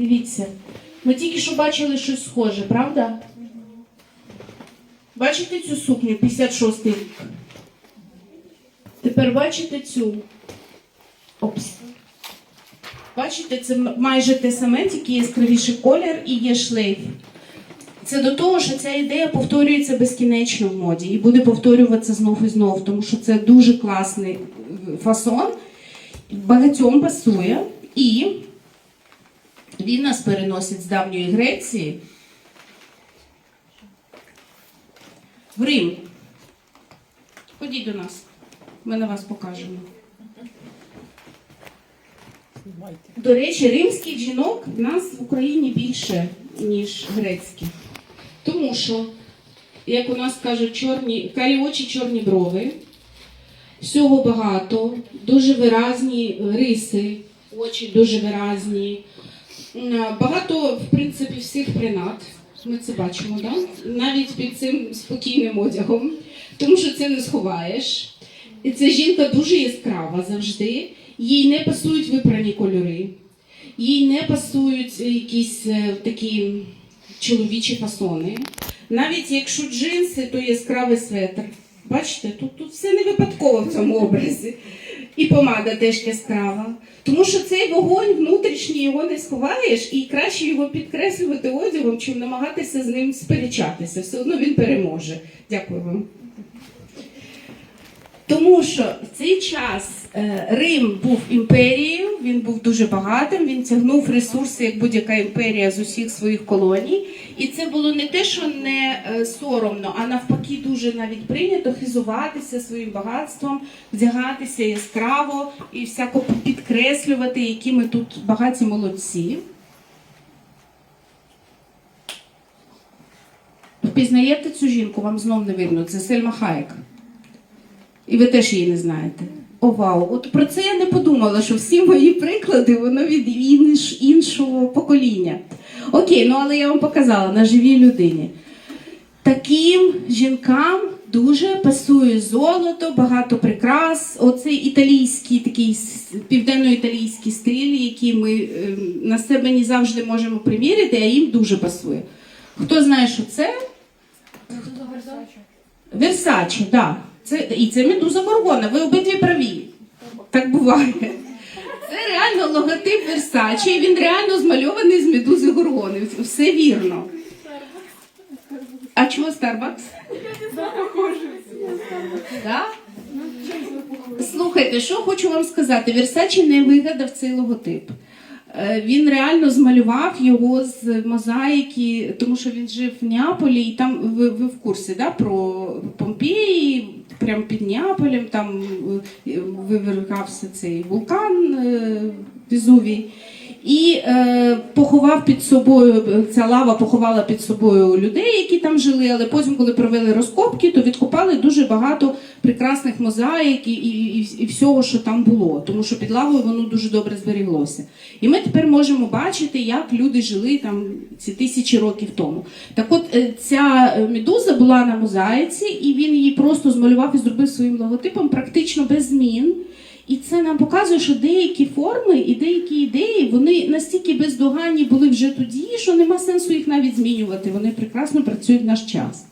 Дивіться, ми тільки що бачили щось схоже, правда? Бачите цю сукню 56 рік? Тепер бачите цю. Опс. Бачите, це майже те саме, тільки яскравіший колір і є шлейф. Це до того, що ця ідея повторюється безкінечно в моді і буде повторюватися знов і знов, тому що це дуже класний е, фасон, багатьом пасує, і він нас переносить з давньої Греції в Рим. Ходіть до нас, ми на вас покажемо. До речі, римських жінок в нас в Україні більше, ніж грецьких. Тому що, як у нас кажуть, чорні, карі очі, чорні брови, всього багато, дуже виразні риси, очі дуже виразні. Багато, в принципі, всіх принад. Ми це бачимо, да? навіть під цим спокійним одягом, тому що це не сховаєш. І ця жінка дуже яскрава завжди. Їй не пасують випрані кольори, їй не пасують якісь е, такі чоловічі фасони. Навіть якщо джинси, то яскравий светр. Бачите, тут, тут все не випадково в цьому образі. І помада теж яскрава. Тому що цей вогонь внутрішній його не сховаєш, і краще його підкреслювати одягом, чим намагатися з ним сперечатися. Все одно він переможе. Дякую вам. Тому що в цей час е, Рим був імперією, він був дуже багатим, він тягнув ресурси, як будь-яка імперія з усіх своїх колоній. І це було не те, що не е, соромно, а навпаки, дуже навіть прийнято хизуватися своїм багатством, вдягатися яскраво і всяко підкреслювати, які ми тут багаті молодці. Впізнаєте цю жінку, вам знов не видно. Це Сельма Хаєк. І ви теж її не знаєте. О, вау! От про це я не подумала, що всі мої приклади воно від інш, іншого покоління. Окей, ну але я вам показала на живій людині. Таким жінкам дуже пасує золото, багато прикрас. Оцей італійський такий південно-італійський стиль, який ми ем, на себе не завжди можемо приміряти, а їм дуже пасує. Хто знає, що це? Версаче, так. Да. Це, і це медуза Горгона. Ви обидві праві. Так буває. Це реально логотип Версаче, і він реально змальований з медузи Горгони. Все вірно. А чого Starbucks? Да? Слухайте, що хочу вам сказати. Версаче не вигадав цей логотип. Е, Він реально змалював його з мозаїки, тому що він жив в Неаполі, і там ви, ви в курсі да, про Помпеї, прямо під Неаполем, там е, вивергався цей вулкан е, Везувій. І е, поховав під собою, ця лава поховала під собою людей, які там жили, але потім, коли провели розкопки, то відкопали дуже багато прекрасних мозаїк і, і, і, всього, що там було, тому що під лавою воно дуже добре зберіглося. І ми тепер можемо бачити, як люди жили там ці тисячі років тому. Так от е, ця е, медуза була на мозаїці, і він її просто змалював і зробив своїм логотипом практично без змін. І це нам показує, що деякі форми і деякі ідеї настільки бездоганні були вже тоді, що нема сенсу їх навіть змінювати. Вони прекрасно працюють в наш час.